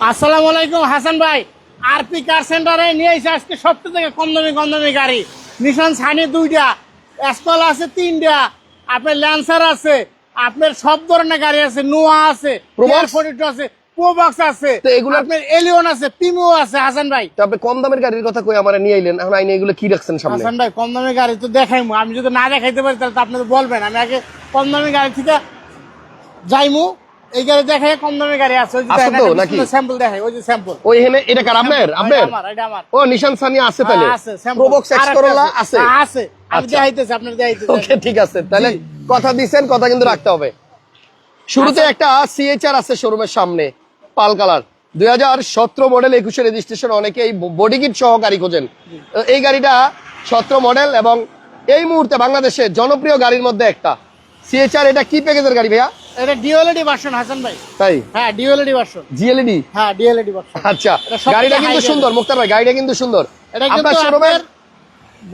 আসসালামু আলাইকুম হাসান ভাই। আরপি কার সেন্টারে নিয়ে এসে আজকে সবচেয়ে থেকে কম দামি কম দামি গাড়ি। নিশান সানি দুইটা এসকল আছে তিনটা আপনার ল্যান্সার আছে আপনার সব ধরনের গাড়ি আছে নোয়া আছে আছে প্রোবক্স আছে তো এগুলো- আপনার এলিয়ন আছে পিমো আছে হাসান ভাই। তো আপনি কম দামের গাড়ির কথা কই আমার নিয়ে আইলেন এখন আইনে এগুলো কি রাখছেন সামনে? হাসান ভাই কম গাড়ি তো দেখাইমু। আমি যদি না দেখাইতে পারি তাহলে তো আপনি বলবেন। আমি আগে কম দামি গাড়ি থেকে যাইমু। এই গাড়ি দেখাই কম দামি গাড়ি আছে ওই যে আছে তো, নাকি? স্যাম্পল দেখাই ওই যে স্যাম্পল ওই এখানে এটা কার আপনার আপনার আমার এটা আমার। ও নিশান সানি আছে তাহলে? আছে প্রোবক্স এক্স আর করোলা আছে। আছে? আমি। দেখাইতেছি আপনার দেখাইতেছি ওকে ঠিক আছে। তাহলে কথা দিছেন কথা কিন্তু রাখতে হবে। শুরুতে। একটা আছে শোরুমের সামনে পাল কালার। দুই হাজার সতেরো মডেল একুশে রেজিস্ট্রেশন অনেকে এই বডি কিট সহ গাড়ি খোঁজেন। এই গাড়িটা সতেরো মডেল এবং এই মুহূর্তে বাংলাদেশে জনপ্রিয় গাড়ির মধ্যে একটা। সিএইচআর এটা কি প্যাকেজের গাড়ি ভাইয়া? এটা ডিওএলডি ভার্সন হাসান ভাই। তাই? হ্যাঁ ডিওএলডি ভার্সন জিএলডি হ্যাঁ ডিওএলডি ভার্সন আচ্ছা গাড়িটা কিন্তু সুন্দর মুক্তার ভাই গাড়িটা কিন্তু সুন্দর। এটা কিন্তু শোরুমের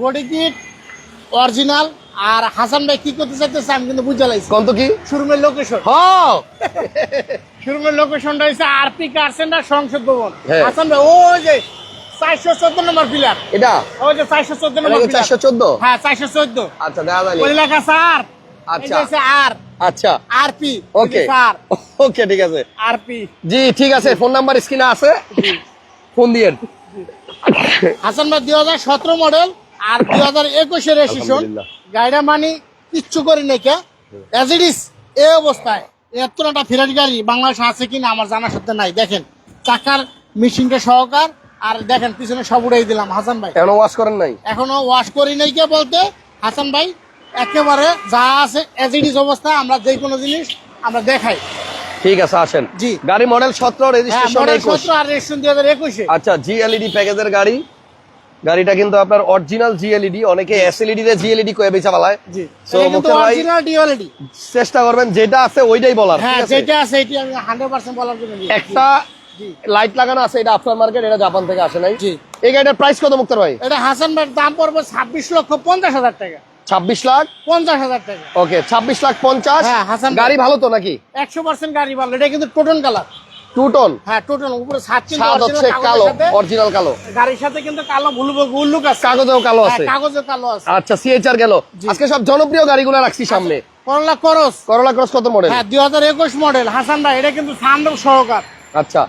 বডি কিট অরিজিনাল আর হাসান ভাই কি করতে চাইতেছে আমি কিন্তু বুঝে লাইছি। কি? শোরুমের লোকেশন হ্যাঁ শোরুমের লোকেশনটা হচ্ছে আরপি কার সেন্টার সংসদ ভবন। হ্যাঁ। হাসান ভাই ওই যে চারশো চোদ্দ নম্বর পিলার এটা? ওই যে চারশো চোদ্দ এটা নম্বর কি চারশো চোদ্দ? হ্যাঁ চারশো চোদ্দ। আচ্ছা দেখা যায়নি ওই লেখা স্যার আচ্ছা। আচ্ছা। আর আচ্ছা আরপি ওকে ওকে ঠিক আছে। আরপি জি ঠিক আছে ফোন নাম্বার স্ক্রিনে আছে। ফোন দিয়েন। হাসান ভাই দুই হাজার সতেরো মডেল আর দুই হাজার একুশের রেজিস্ট্রেশন গাড়িটা মানি কিচ্ছু করি নাই কে। অ্যাজ ইট এই অবস্থায়। ফিরাট গাড়ি বাংলাদেশে আছে কিনা আমার জানার সাথে নাই। দেখেন চাকার মেশিনটা সহকার আর দেখেন পিছনে সব উড়াই দিলাম। হাসান ভাই। কেন ওয়াশ করেন নাই? এখনও ওয়াশ করি নাই কে বলতে? হাসান ভাই একেবারে যা আছে ইট ইস অবস্থা আমরা যে কোনো জিনিস আমরা দেখাই। ঠিক আছে আসেন। জি। গাড়ি মডেল সতেরো হ্যাঁ রেজিস্ট্রেশন মডেল একুশ। সতেরো আর রেজিস্ট্রেশন দুই হাজার একুশে। আচ্ছা জিএলইডি প্যাকেজের গাড়ি। গাড়িটা কিন্তু আপনার অরিজিনাল জিএলইডি অনেকে এসএলইডি তে জিএলইডি কয়ে বেচা পালায় জি। So, এটা ভাই- অরিজিনাল ডিওএলডি চেষ্টা করবেন যেটা আছে ওইটাই বলার হ্যাঁ যেটা আছে এটি আমি হান্ড্রেড পার্সেন্ট বলার জন্য। একটা। লাইট লাগানো আছে এটা আফটার মার্কেট এটা জাপান থেকে আসে নাই। জি। এই গাড়িটার প্রাইস কত মুক্তার ভাই? এটা হাসান ভাইয়ের দাম পড়বে ছাব্বিশ লক্ষ পঞ্চাশ হাজার টাকা। ছাব্বিশ লাখ? পঞ্চাশ হাজার টাকা। ওকে ছাব্বিশ লাখ পঞ্চাশ। হ্যাঁ, হাসান গাড়ি ভালো তো নাকি? একশো পার্সেন্ট গাড়ি ভালো। এটা কিন্তু টোটন কালার। টু হ্যাঁ টোটন। উপরে ছাদ কিন্তু ছাদ original হচ্ছে কালো অরিজিনাল কালো। গাড়ির সাথে কিন্তু কালো ভুলু উল্লুক আছে। কাগজেও কালো হ্যাঁ, আছে। কাগজে কালো আছে। আচ্ছা সিএইচআর গেল। আজকে সব জনপ্রিয় গাড়িগুলো রাখছি সামনে। করলা করস করোলা ক্রস কত মডেল হ্যাঁ দুই হাজার একুশ মডেল হাসান ভাই এটা কিন্তু সহকার। আচ্ছা।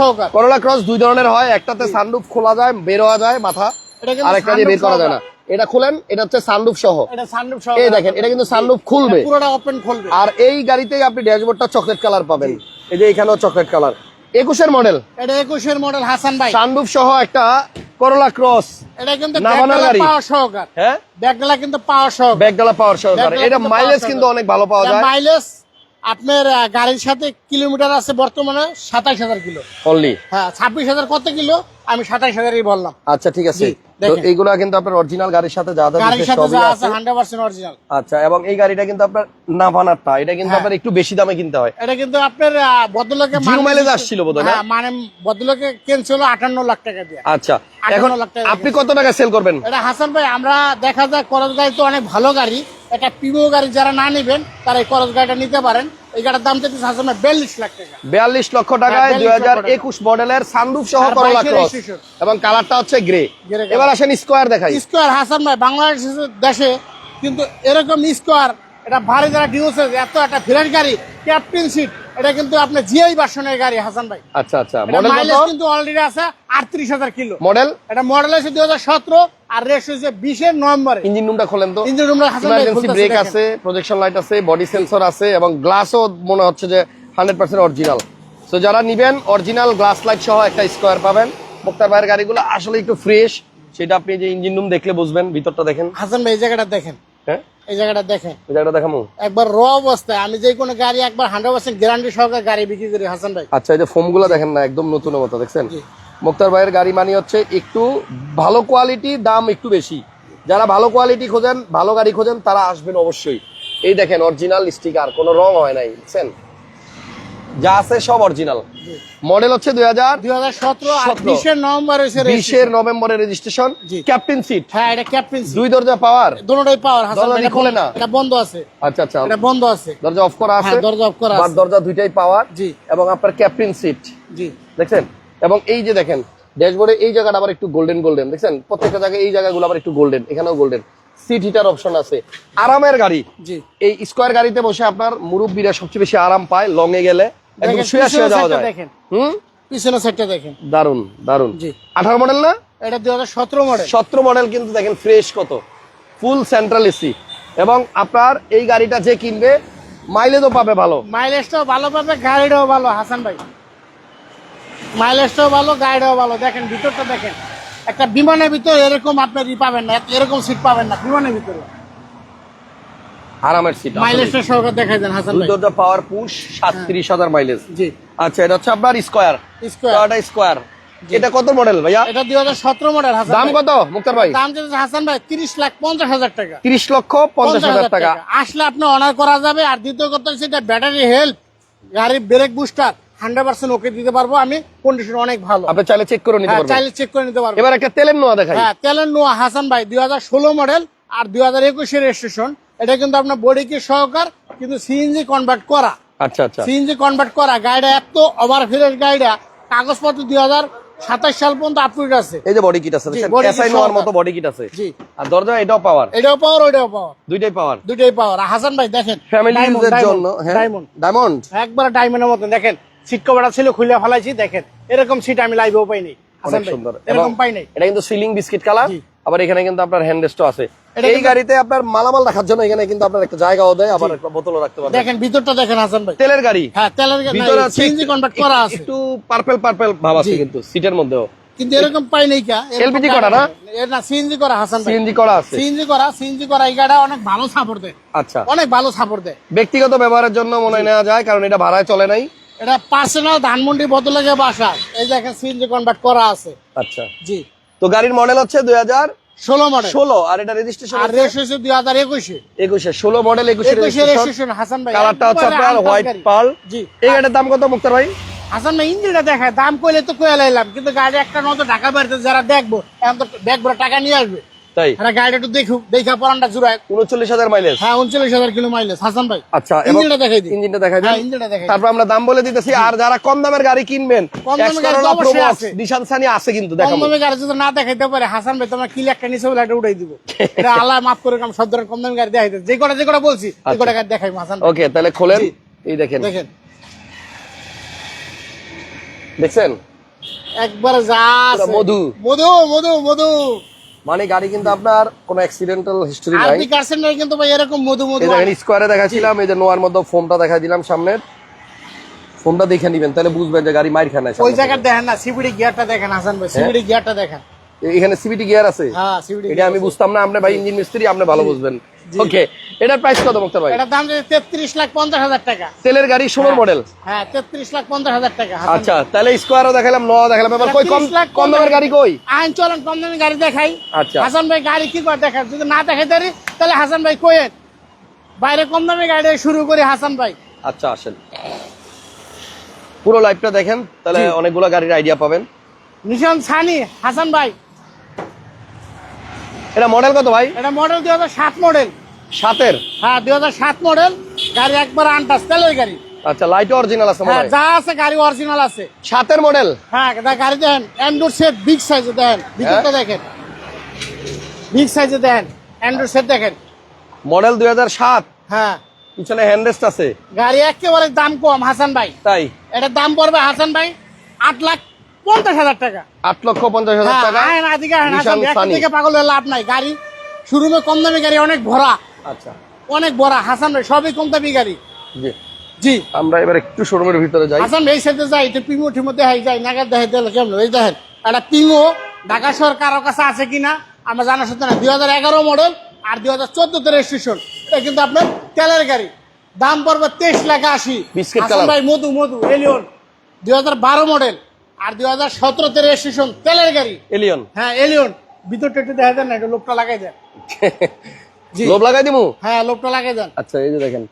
সহকার। করোলা ক্রস দুই ধরনের হয়। একটাতে সানরুফ খোলা যায় বের হওয়া যায় মাথা। আরেকটা দিয়ে বের করা যায় না। এটা খুলেন এটা হচ্ছে সানরুফ সহ। এই দেখেন এটা কিন্তু সানরুফ খুলবে। পুরোটা ওপেন খুলবে। আর এই গাড়িতেই আপনি ড্যাশবোর্ডটা চকলেট কালার পাবেন। এই যে এখানেও চকলেট কালার একুশের মডেল এটা একুশের মডেল হাসান ভাই। সানরুফ সহ একটা করোলা ক্রস এটা কিন্তু। পাওয়ার সহকার। হ্যাঁ? ব্যাগডালা কিন্তু পাওয়ার সহকার। ব্যাগডালা পাওয়ার সহকারে। এটা মাইলেজ কিন্তু অনেক ভালো পাওয়া যায়। মাইলেজ আপনার গাড়ির সাথে কিলোমিটার আছে বর্তমানে সাতাইশ হাজার কিলো। অনলি হ্যাঁ ছাব্বিশ হাজার কত কিলো? আমি সাতাইশ হাজারই বললাম। আচ্ছা ঠিক আছে। তো এইগুলা কিন্তু আপনার অরিজিনাল গাড়ির সাথে যা যা গাড়ির সাথে যা আছে। আছে হান্ড্রেড পার্সেন্ট অরিজিনাল আচ্ছা এবং এই গাড়িটা কিন্তু আপনার নাভানারটা এটা কিন্তু হ্যাঁ। আপনার একটু বেশি দামে কিনতে হয়। এটা কিন্তু আপনার ভদ্রলোকে জিরো মাইলেজ আসছিল বোধহয় না? হ্যাঁ, মানে ভদ্রলোকে কিনছিল আটান্ন লাখ টাকা দিয়ে। আচ্ছা এখন লাখ টাকা আপনি কত টাকা সেল করবেন? এটা হাসান ভাই আমরা দেখা যায় করজ গাড়ি তো অনেক ভালো গাড়ি। এটা পিমো গাড়ি যারা না নেবেন তারা এই করজ গাড়িটা নিতে পারেন। এই গাড়ির দাম হাসান ভাই বিয়াল্লিশ লাখ টাকা। বিয়াল্লিশ লক্ষ টাকায় হ্যাঁ, দুই হাজার। একুশ মডেলের সানরুফ সহ করলা ক্রস এবং কালারটা হচ্ছে গ্রে এবার আসেন স্কোয়ার দেখাই। স্কোয়ার হাসান ভাই বাংলাদেশ দেশে কিন্তু এরকম স্কোয়ার এটা ভারী যারা ডিউসেস এত একটা ফিরেন গাড়ি ক্যাপ্টেন সিট এটা কিন্তু আপনার জিআই ভার্সনের গাড়ি হাসান ভাই। আচ্ছা আচ্ছা। মডেল মাইলেজ কিন্তু অলরেডি আছে আটত্রিশ হাজার কিলো। মডেল? এটা মডেল আছে দুই হাজার সতেরো আর রেস হয়েছে বিশের নভেম্বরে। ইঞ্জিন রুমটা খোলেন তো? ইঞ্জিন রুমটা হাসান ভাই ইমার্জেন্সি ব্রেক আছে প্রজেকশন লাইট আছে বডি সেন্সর আছে এবং গ্লাসও মনে হচ্ছে যে হান্ড্রেড পার্সেন্ট অরিজিনাল তো যারা নিবেন অরিজিনাল গ্লাস লাইট সহ একটা স্কোয়ার পাবেন। মুক্তার ভাইয়ের গাড়িগুলো আসলে একটু ফ্রেশ সেটা আপনি যে ইঞ্জিন রুম দেখলে বুঝবেন ভিতরটা দেখেন। হাসান ভাই এই জায়গাটা দেখেন। হ্যাঁ? এই জায়গাটা দেখেন। এই জায়গাটা দেখামু। একবার র অবস্থায় আমি যে কোনো গাড়ি একবার হান্ড্রেড পার্সেন্ট গ্যারান্টি সহকারে গাড়ি বিক্রি করি হাসান ভাই। আচ্ছা এই যে ফোমগুলো দেখেন না একদম নতুন মতো দেখছেন? মুক্তার ভাইয়ের গাড়ি মানি হচ্ছে একটু ভালো কোয়ালিটি দাম একটু বেশি। যারা ভালো কোয়ালিটি খোঁজেন ভালো গাড়ি খোঁজেন তারা আসবেন অবশ্যই। এই দেখেন অরিজিনাল স্টিকার কোনো রং হয় নাই বুঝছেন যা আছে সব অরিজিনাল মডেল হচ্ছে দুই হাজার দুই হাজার সতেরো বিশের নভেম্বর বিশের নভেম্বরের রেজিস্ট্রেশন ক্যাপ্টেন সিট হ্যাঁ এটা ক্যাপ্টেন দুই দরজা পাওয়ার দুটোটাই পাওয়ার দরজা খোলে না? এটা বন্ধ আছে। আচ্ছা আচ্ছা। এটা বন্ধ আছে। দরজা অফ করা আছে। হ্যাঁ, দরজা off করা আছে। দরজা দুইটাই পাওয়ার জি। এবং আপনার ক্যাপ্টেন সিট জি। দেখছেন? এবং এই যে দেখেন ড্যাশবোর্ডে এই জায়গাটা আবার একটু গোল্ডেন গোল্ডেন দেখছেন? প্রত্যেকটা জায়গায় এই জায়গাগুলো আবার একটু গোল্ডেন এখানেও গোল্ডেন সিট হিটার অপশন আছে। আরামের গাড়ি। জি। এই স্কোয়ার গাড়িতে বসে আপনার মুরব্বীরা সবচেয়ে বেশি আরাম পায় লং এ গেলে। একদম দেখেন, শুয়ে শুয়ে যাওয়া যায়। দেখেন। হুম? পিছনের সাইডটা দেখেন। দারুণ দারুণ জি। আঠারো মডেল না? এটা দুই হাজার সতেরো মডেল সতেরো মডেল কিন্তু দেখেন ফ্রেশ কত। ফুল সেন্ট্রাল এসি এবং আপনার এই গাড়িটা যে কিনবে মাইলেজও পাবে ভালো। মাইলেজটাও ভালো পাবে গাড়িটাও ভালো হাসান ভাই। মাইলেজটাও ভালো গাড়িটাও ভালো। দেখেন ভিতরটা দেখেন। একটা বিমানের ভিতরে এরকম আপনার পাবেন না এরকম সিট পাবেন না বিমানের ভিতরে। আরামের সিট মাইলেজটা দেখাই দেন হাসান ভাই। দরজা পাওয়ার পুশ সাতত্রিশ হাজার মাইলেজ জি। আচ্ছা এটা হচ্ছে আপনার স্কোয়ার স্কোয়ার এটা কত মডেল ভাইয়া? এটা দুই হাজার সতেরো মডেল হাসান দাম কত মুক্তার ভাই? দাম যেটা হাসান ভাই তিরিশ লাখ পঞ্চাশ হাজার টাকা। তিরিশ লক্ষ পঞ্চাশ হাজার টাকা। আসলে আপনি অনার করা যাবে আর দ্বিতীয় কথা হচ্ছে এটা ব্যাটারি হেলথ গাড়ির brake booster hundred percent okay দিতে পারব আমি কন্ডিশন অনেক ভালো। আপনি চাইলে চেক করে নিতে হ্যাঁ পারবেন। চাইলে চেক করে নিতে পারব এবার একটা তেলের নোয়া দেখাই। হ্যাঁ তেলের নোয়া হাসান ভাই দুই হাজার ষোলো মডেল আর দুই হাজার একুশের রেজিস্ট্রেশন এটা কিন্তু আপনার বডি কি সহকার কিন্তু সিএনজি কনভার্ট করা। আচ্ছা আচ্ছা। সিএনজি কনভার্ট করা। গাড়িটা এত ওভার ফ্রেশ গাড়িটা কাগজপত্র দুই হাজার সাতাশ সাল পর্যন্ত আপডেট আছে। এই যে বডি কিট আছে এসআই নোয়ার মতো বডি কিট আছে। জি। আর দরজা এটাও পাওয়ার এটাও পাওয়ার ওইটাও পাওয়ার দুইটাই পাওয়ার দুইটাই পাওয়ার হাসান ভাই দেখেন ফ্যামিলি ইউজের জন্য diamond। ডায়মন্ড একবার ডায়মন্ডের মতন। দেখেন সিট কভারটা ছিল খুলে ফেলাইছি দেখেন। এরকম সিট আমি লাইভেও পাইনি। হাসান ভাই, সুন্দর। এরকম এবং পাই নাই। এটা কিন্তু সিলিং বিস্কিট কালার। আবার এখানে কিন্তু আপনার হ্যান্ডরেস্টও আছে। এই গাড়িতে আপনার মালামাল রাখার জন্য এখানে কিন্তু আপনার একটা জায়গাও দেয় আবার একটা বোতলও রাখতে পারবেন। দেখেন ভিতরটা দেখেন হাসান ভাই। তেলের গাড়ি। হ্যাঁ তেলের গাড়ি ভিতরে আছে সিএনজি কনভার্ট করা আছে। একটু পার্পল পার্পল ভাব আছে। কিন্তু সিটের মধ্যেও। কিন্তু এরকম পাই নাই কা গাড়ি করা না? না সিএনজি করা হাসান ভাই। সিএনজি করা আছে। সিএনজি করা সিএনজি করা এই গাড়িটা অনেক ভালো সাপোর্ট দেয়। আচ্ছা। অনেক ভালো সাপোর্ট দেয়। ব্যক্তিগত ব্যবহারের জন্য মনে নেওয়া যায় কারণ এটা ভাড়ায় চলে নাই। এটা পার্সোনাল ধানমন্ডি বদলে গিয়ে বাসা। এই দেখেন সিএনজি কনভার্ট করা আছে। আচ্ছা। জি। তো গাড়ির মডেল হচ্ছে দুই হাজার ষোলো মডেল ষোলো আর এটা রেজিস্ট্রেশন আর রেজিস্ট্রেশন দুই হাজার একুশে। একুশে ষোলো মডেল একুশে রেজিস্ট্রেশন হাসান ভাই। কালারটা হচ্ছে আপনার হোয়াইট পাল জি। এই গাড়ির দাম কত মুক্তার ভাই? হাসান ভাই ইঞ্জিনটা দেখায় দাম কইলে তো কয়ে লাইলাম কিন্তু গাড়ি একটা নতো ঢাকা বাড়িতে যারা দেখব এখন তো দেখব টাকা নিয়ে আসবে। তাই? এরা গাড়িটা একটু দেখুক দেখা পরানটা জুড়ায়। উনচল্লিশ হাজার মাইলেজ হ্যাঁ উনচল্লিশ হাজার কিলো মাইলেজ হাসান ভাই আচ্ছা ইঞ্জিনটা দেখাই দিই। ইঞ্জিনটা দেখাই হ্যাঁ ইঞ্জিনটা দেখাই তারপর আমরা দাম বলে দিতেছি আর যারা কম দামের গাড়ি কিনবেন কম দামের গাড়ি অবশ্যই আছে। কিন্তু কম দেখাবো। গাড়ি যদি না দেখাইতে পারে হাসান ভাই তোমার কি উঠাই দিব। এটা আল্লাহ মাফ করে সব ধরনের কম দামি গাড়ি দেখাইতে যে কটা যে কটা বলছি এই কটা গাড়ি দেখাই হাসান ওকে তাহলে খোলেন। এই দেখেন। দেখেন। দেখছেন? একবার যা মধু। মধু মধু মধু। মানে গাড়ি কিন্তু আপনার কোনো অ্যাক্সিডেন্টাল হিস্টরি নাই। আরবি কার সেন্টার কিন্তু ভাই এরকম মধু মধু এটা দেখেন স্কোয়ারে দেখাছিলাম এই যে নোয়ার মধ্যে ফোনটা দেখা দিলাম সামনে ফোনটা দেখে নেবেন তাহলে বুঝবেন যে গাড়ি মাইর খানা ওই জায়গা দেখেন না সিবিডি গিয়ারটা দেখেন হাসান ভাই সিবিডি গিয়ারটা দেখেন। এখানে সিবিটি গিয়ার আছে। হ্যাঁ এটা আমি বুঝতাম না আপনি ভাই ইঞ্জিন মিস্ত্রি আপনি ভালো বুঝবেন। ওকে এটার প্রাইস কত মুক্তার ভাই? এটার দাম তেত্রিশ লাখ পঞ্চাশ হাজার টাকা। তেলের গাড়ি ষোলোর মডেল হ্যাঁ তেত্রিশ লাখ পঞ্চাশ হাজার টাকা আচ্ছা তাহলে স্কোয়ারও দেখালাম ন দেখালাম। এবার কই কম কম দামের গাড়ি কই? আইন চলেন কম দামি গাড়ি দেখাই। আচ্ছা। হাসান ভাই গাড়ি কি করে দেখার যদি না দেখাই তাহলে হাসান ভাই কোয়েন বাইরে কম দামি গাড়ি শুরু করি হাসান ভাই। আচ্ছা আসেন। পুরো লাইভটা দেখেন তাহলে। অনেকগুলো গাড়ির আইডিয়া পাবেন। নিশান সানি হাসান ভাই। এটা মডেল কত ভাই? এটা মডেল দুই হাজার সাত মডেল সাতের? হ্যাঁ দুই হাজার সাত মডেল গাড়ি একবার আনটাস তেলের গাড়ি। আচ্ছা লাইট অরিজিনাল আছে হ্যাঁ যা আছে গাড়ি অরিজিনাল আছে। সাতের মডেল হ্যাঁ গাড়ি দেখেন অ্যান্ড্রয়েড সেট বিগ সাইজে দেখেন ভিতরটা দেখেন। বিগ সাইজে দেখেন অ্যান্ড্রয়েড সেট দেখেন। মডেল দুই হাজার সাত? হ্যাঁ। পিছনে হ্যান্ডরেস্ট আছে। গাড়ি একেবারে দাম কম হাসান ভাই। তাই? এটার দাম পড়বে হাসান ভাই আট লাখ পঞ্চাশ হাজার টাকা। আট লক্ষ পঞ্চাশ হাজার হ্যাঁ, টাকা। আয়েন, আদিকে আয়েন, হাসান Nissan ভাই, একটা Sunny। দিকে পাগল লাভ নাই গাড়ি। শুরুমে কম দামি গাড়ি অনেক ভরা। আচ্ছা। অনেক ভরা হাসান ভাই সবই কম দামি গাড়ি। জি। জি। আমরা এবার একটু শোরুমের ভিতরে যাই। হাসান ভাই এই যাই এটা পিঙ্গো ঠিমো দেখাই যাই নাগাদ দেখাই দিলে কেমন এই দেখেন একটা পিঙ্গো ঢাকা শহর কারও কাছে আছে কিনা আমরা জানা সত্য না। দুই হাজার এগারো মডেল আর দুই হাজার চোদ্দতে রেজিস্ট্রেশন এটা কিন্তু আপনার তেলের গাড়ি। দাম পড়বে তেইশ লাখ আশি। ভাই মধু মধু এলিয়ন দুই হাজার বারো মডেল। আর দুই হাজার সতেরোতে রেজিস্ট্রেশন তেলের গাড়ি। এলিয়ন। হ্যাঁ এলিয়ন। ভিতরটা একটু দেখা দেন না একটু লোকটা লাগাই দেন। জি। লোভ লাগাই দিমু? হ্যাঁ লোকটা লাগাই দেন। আচ্ছা এই যে দেখেন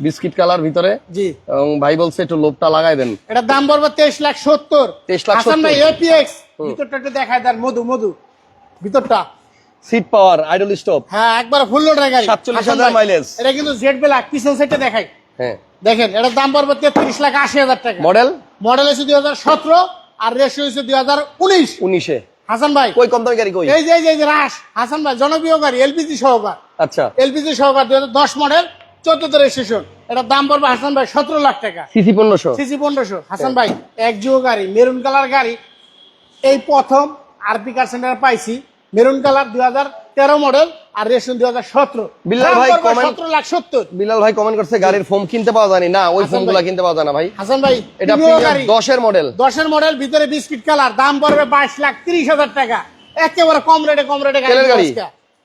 বিস্কিট কালার ভিতরে। জি। এবং ভাই বলছে একটু লোভটা লাগাই দেন। এটার দাম পড়বে তেইশ লাখ সত্তর। 23 লাখ হাসান ভাই এপিএক্স ভিতরটা একটু দেখায় দেন মধু মধু। ভিতরটা। Seat power idle stop. হ্যাঁ একবার ফুল লোডের গাড়ি 47,000 হাসান ভাই, এটা কিন্তু জেড ব্ল্যাক পিছন সাইডে দেখাই। হ্যাঁ। দেখেন এটার দাম পড়বে তেত্রিশ লাখ আশি হাজার টাকা। মডেল? মডেল হচ্ছে দুই হাজার সতেরো। আর রেশো হচ্ছে দুই হাজার উনিশ। উনিশে। হাসান ভাই। কই কম দামি গাড়ি কই? এই যে এই যে রাস। হাসান ভাই জনপ্রিয় গাড়ি এলপিজি সহকার। আচ্ছা। এলপিজি সহকার দুই হাজার দশ মডেল চোদ্দতে রেজিস্ট্রেশন এটার দাম পড়বে হাসান ভাই সতেরো লাখ টাকা। সিসি পনেরোশো। সিসি পনেরোশো। হাসান ভাই এক জিও গাড়ি মেরুন কালার গাড়ি। এই প্রথম আরপি কার সেন্টার পাইছি। মেরুন কালার দুই হাজার তেরো মডেল আর রেশন দুই হাজার সতেরো। বিল্লাল ভাই, সতেরো লাখ সত্তর। বিলাল ভাই কমেন্ট করছে গাড়ির ফোম কিনতে পাওয়া যায়নি না ওই ফোমগুলা কিনতে পাওয়া যায় না ভাই। হাসান ভাই এটা দশের মডেল দশের মডেল ভিতরে বিস্কিট কালার দাম পড়বে বাইশ লাখ তিরিশ হাজার টাকা। একেবারে কম রেটে কম রেটে গাড়ি?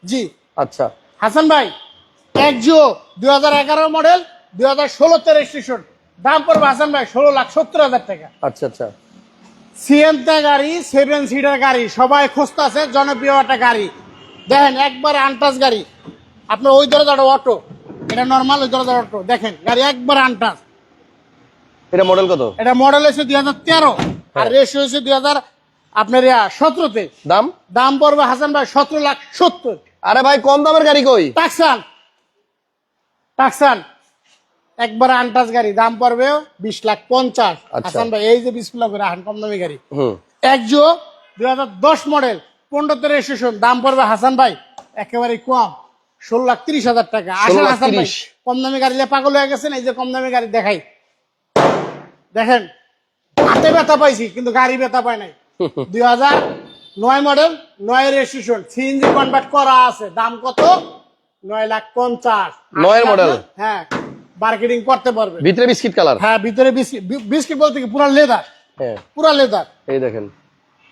জি। আচ্ছা। হাসান ভাই এক জিও দুই হাজার এগারো মডেল দুই হাজার ষোলোতে রেজিস্ট্রেশন দাম পড়বে হাসান ভাই ষোলো লাখ সত্তর হাজার টাকা। আচ্ছা আচ্ছা। সিএনতে গাড়ি সেভেন সিটার গাড়ি সবাই খুঁজতেছে জনপ্রিয় একটা গাড়ি। দেখেন একবার আনটাস গাড়ি। আপনার ওই দরজাটা অটো এটা নর্মাল ওই দরজাটা অটো দেখেন গাড়ি একবার আনটাস এটা মডেল কত? এটা মডেল হয়েছে দুই হাজার তেরো। আর রেস হয়েছে দুই হাজার আপনার সতেরোতে। দাম? দাম পড়বে হাসান ভাই সতেরো লাখ সত্তর। আরে ভাই কম দামের গাড়ি কই? টাকসান টাকসান একবার আনটাস গাড়ি। দাম পড়বে বিশ লাখ পঞ্চাশ। আচ্ছা। হাসান ভাই এই যে করে আহান কম দামি গাড়ি। একজো দুই হাজার দশ মডেল পনেরোতে রেজিস্ট্রেশন দাম পড়বে হাসান ভাই একেবারে কম। ষোলো লাখ তিরিশ হাজার টাকা। 16 আসেন হাসান ভাই কম দামি গাড়ি নিয়ে পাগল হয়ে গেছেন এই যে কম দামি গাড়ি দেখাই। দেখেন হাতে ব্যথা পাইছি কিন্তু গাড়ি ব্যথা পাই নাই। দুই হাজার নয় মডেল নয় রেজিস্ট্রেশন সিএনজি কনভার্ট করা আছে। দাম কত? নয় লাখ পঞ্চাশ। নয়ের মডেল হ্যাঁ মার্কেটিং করতে পারবে ভিতরে বিস্কিট কালার? হ্যাঁ ভিতরে বিস্কিট বিস্কিট বলতে কি পুরা লেদার হ্যাঁ। পুরা লেদার এই দেখেন।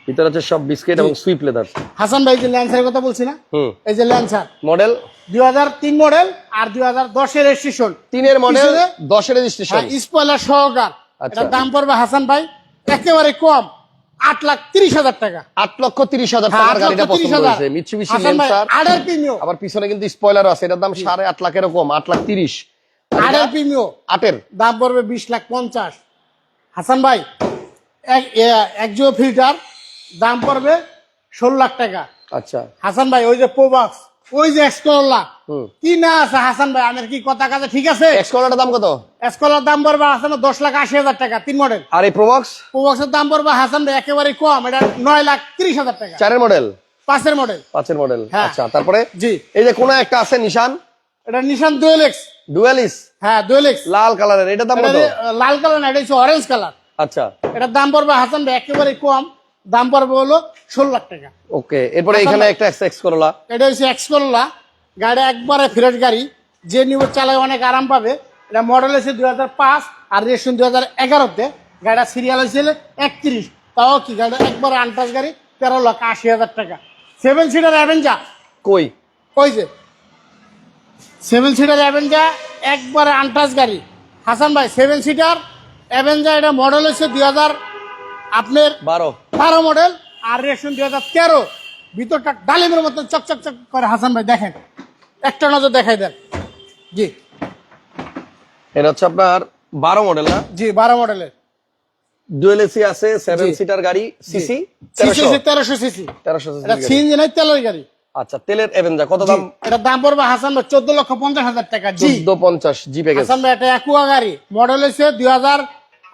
ভিতরে হচ্ছে সব বিস্কিট এবং সুইপ লেদার হাসান ভাই যে ল্যান্সারের কথা বলছি না? এই যে ল্যান্সার মডেল দুই হাজার তিন মডেল আর দুই হাজার দশের রেজিস্ট্রেশন তিনের মডেল দশের রেজিস্ট্রেশন স্পয়লার সহকার। আচ্ছা। এটার দাম পড়বে হাসান ভাই একেবারে কম আট লাখ তিরিশ হাজার টাকা। আট লক্ষ তিরিশ হাজার হ্যাঁ, টাকার গাড়িটা পছন্দ হয়েছে। ভাই লেন্সার আডার প্রিমিও আবার পিছনে কিন্তু স্পয়লার আছে। এটার দাম সাড়ে আট লাখেরও কম আট লাখ তিরিশ। আডার প্রিমিও আটের। দাম পড়বে বিশ লাখ পঞ্চাশ। হাসান ভাই এক এ- এক জিও ফিল্টার দাম পড়বে ষোলো লাখ টাকা। আচ্ছা। হাসান ভাই ওই যে প্রোবাক্স ওই যে এক্সকোলা কি না আছে হাসান ভাই আমার কি কথা কাজে ঠিক আছে? দাম কত? এসকোলার দাম পড়বে হাসান দশ লাখ আশি হাজার টাকা তিন মডেল আর এই প্রবক্স প্রোবাক্সের দাম পড়বে হাসান ভাই একেবারে কম এটা নয় লাখ তিরিশ হাজার টাকা। চারের মডেল পাঁচের মডেল পাঁচের মডেল হ্যাঁ। আচ্ছা তারপরে? জি। এই যে কোন একটা আছে নিশান এটা নিশান ডুয়েলেক্স ডুয়ালিস হ্যাঁ ডুয়েলেক্স লাল কালারের এটা দাম কত? লাল কালার না এটা হচ্ছে অরেঞ্জ কালার। আচ্ছা। এটার দাম পড়বে হাসান ভাই একেবারে কম। দাম পড়বে হলো ষোলো লাখ টাকা। ওকে এরপরে এখানে একটা এক্স করলা এটা হচ্ছে এক্সকোলা গাড়ি একবারে ফ্রেশ গাড়ি যে নিউ চালায় অনেক আরাম পাবে। এটা মডেল হয়েছে দুই হাজার পাঁচ আর রেশন দুই হাজার এগারোতে। গাড়িটা সিরিয়াল হয়েছিল একত্রিশ। তাও কি গাড়িটা একবারে আনটাস গাড়ি তেরো লাখ আশি হাজার টাকা। সেভেন সিটার অ্যাভেঞ্জা কই? ওই যে। সেভেন সিটার অ্যাভেঞ্জা একবারে আনটাস গাড়ি। হাসান ভাই সেভেন সিটার অ্যাভেঞ্জা এটা মডেল হচ্ছে দুই হাজার আপনার বারো। বারো মডেল আর রেশন দুই হাজার তেরো। ভিতরটা ডালিমের মতো চকচক চক করে হাসান ভাই দেখেন। একটা নজর দেখাই দেন। জি। এটা হচ্ছে আপনার বারো মডেল না? জি বারো মডেলের ডুয়েল এসি আছে সেভেন সিটার গাড়ি সিসি তেরোশো। সিসি তেরোশো এটা সিএনজি নাই তেলের গাড়ি। আচ্ছা তেলের এভেঞ্জা কত দাম? এটার দাম পড়বে হাসান ভাই চোদ্দ লক্ষ পঞ্চাশ হাজার টাকা। চোদ্দ পঞ্চাশ জি প্যাকেজ হাসান ভাই এটা একুয়া গাড়ি। মডেল হচ্ছে দুই হাজার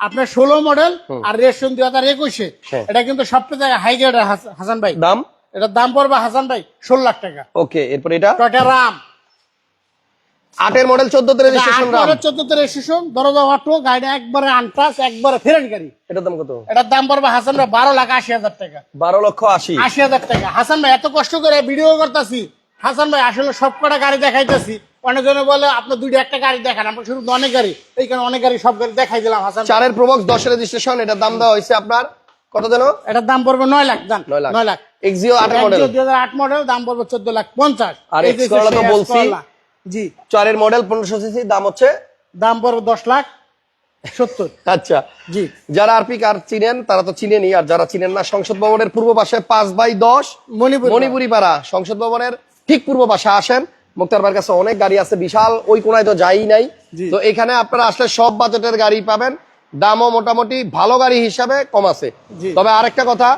আপনার ষোলো মডেল আর রেশন দুই হাজার একুশে। এটা কিন্তু সবচেয়ে হাই গ্রেড হাসান ভাই। দাম? এটার দাম পড়বে হাসান ভাই ষোলো লাখ টাকা। ওকে এরপর এটা? টয়টা রাম আটের মডেল চোদ্দ রেজিস্ট্রেশন রাম চোদ্দতে রেজিস্ট্রেশন দরজা অটো গাড়িটা একবারে আনটাস একবারে ফেরেন গাড়ি। এটার দাম কত? এটার দাম পড়বে হাসান ভাই বারো লাখ আশি হাজার টাকা। বারো লক্ষ আশি। আশি হাজার টাকা। হাসান ভাই এত কষ্ট করে ভিডিও করতেছি। হাসান ভাই আসলে সব কটা গাড়ি দেখাইতেছি। অনেকজনে বলে আপনার দুইটা একটা গাড়ি দেখান আমরা শুধু অনেক গাড়ি। এইখানে অনেক গাড়ি সব গাড়ি দেখাই দিলাম হাসান। চারের প্রবক্স দশের রেজিস্ট্রেশন এটার দাম দেওয়া হয়েছে আপনার কত যেন? এটার দাম পড়বে নয় লাখ দাম নয় লাখ। এক্সিও আটের মডেল দুই হাজার আট মডেল দাম পড়বে চোদ্দ লাখ পঞ্চাশ। আর এই তো বলছি। জি। চারের মডেল পনেরোশো সিসি দাম হচ্ছে? দাম পড়বে দশ লাখ সত্তর। আচ্ছা। জি। যারা আরপি কার চিনেন তারা তো চিনেনি আর যারা চিনেন না সংসদ ভবনের পূর্ব পাশে পাঁচ বাই দশ মণিপুর মণিপুরি পাড়া সংসদ ভবনের ঠিক পূর্ব পাশে আসেন। মুক্তার কাছে অনেক গাড়ি আছে বিশাল ওই কোনায় তো যাই নাই। তো এখানে আপনারা আসলে সব বাজেটের গাড়ি পাবেন। দামও মোটামুটি ভালো গাড়ি হিসাবে কম আছে। তবে আরেকটা কথা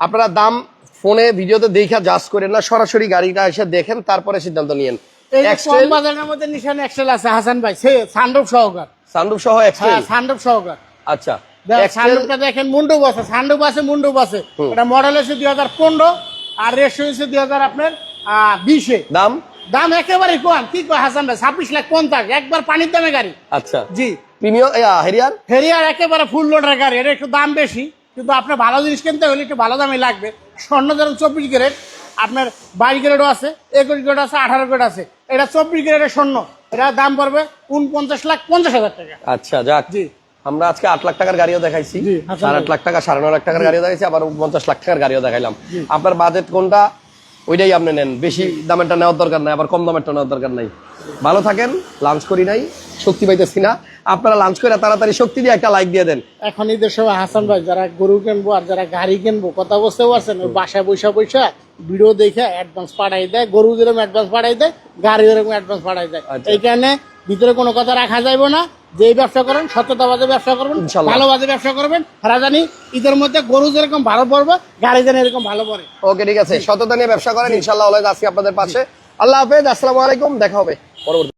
আপনারা দাম ফোনে ভিডিওতে দেখা জাজ করেন না সরাসরি গাড়িটা এসে দেখেন তারপরে সিদ্ধান্ত নিয়েন। এই যে কম এক্সেল বাজারের মধ্যে নিশান এক্সেল আছে হাসান ভাই সে সানরূপ সহকার। সানরুফ সহ এক্সেল হ্যাঁ সানরূপ সহকার। আচ্ছা। সানরূপটা দেখেন মুন্ডুপ আছে সানরূপ আছে মুন্ডুপ আছে। এটা মডেল হচ্ছে দুই হাজার পনেরো আর রেশো হচ্ছে দুই হাজার আপনার আহ, বিশে। দাম? দাম একেবারে কম। কি কয় হাসান ভাই? ছাব্বিশ লাখ পঞ্চাশ একবার পানির দামে গাড়ি। আচ্ছা। জি। Premium Harrier? ফেরিয়ার একেবারে ফুল লোডের গাড়ি। এটা একটু দাম বেশি কিন্তু আপনার ভালো জিনিস কিনতে হলে একটু ভালো দামে লাগবে। স্বর্ণ ধরেন চব্বিশ গ্রেড আপনার বাইশ গ্রেডও আছে একুশ গ্রেড আছে আঠারো গ্রেড আছে। এটা চব্বিশ গ্রেডের স্বর্ণ। এটা দাম পড়বে উনপঞ্চাশ লাখ পঞ্চাশ হাজার টাকা। আচ্ছা যাক। জি। আমরা আজকে আট লাখ টাকার গাড়িও দেখাইছি। সাড়ে আট লাখ টাকা সাড়ে ন লাখ টাকার গাড়িও দেখাইছি আবার পঞ্চাশ লাখ টাকার গাড়িও দেখাইলাম। আপনার বাজেট কোনটা? ওইটাই আপনি নেন। বেশি দামেরটা নেওয়ার দরকার নাই আবার কম দামেরটা নেওয়ার দরকার নাই। ভালো থাকেন লাঞ্চ করি নাই শক্তি পাইতেছি না। আপনারা লাঞ্চ করে তাড়াতাড়ি শক্তি দিয়ে একটা লাইক দিয়ে দেন। এখন ঈদের সময় হাসান ভাই যারা গরু কিনবো আর যারা গাড়ি কিনবো কথা বুঝতে পারছেন ওই বাসায় বৈশা বৈশা ভিডিও দেখে অ্যাডভান্স পাঠাই দেয় গরু যেরকম অ্যাডভান্স পাঠাই দেয় গাড়ি যেরকম অ্যাডভান্স পাঠাই দেয়। আচ্ছা। এই কারণে ভিতরে কোনো কথা রাখা যাইব না। যে ব্যবসা করেন সত্যতাবাদে ব্যবসা করবেন। ভালোবাদে ব্যবসা করবেন। রাজানি ঈদের মধ্যে গরু যেরকম ভালো পড়বে গাড়ি যেন এরকম ভালো পড়ে। ওকে ঠিক আছে। সততা নিয়ে ব্যবসা করেন ইনশাল্লাহ আজকে আপনাদের পাশে। আল্লাহ হাফেজ আসসালামু আলাইকুম দেখা হবে। পরবর্তী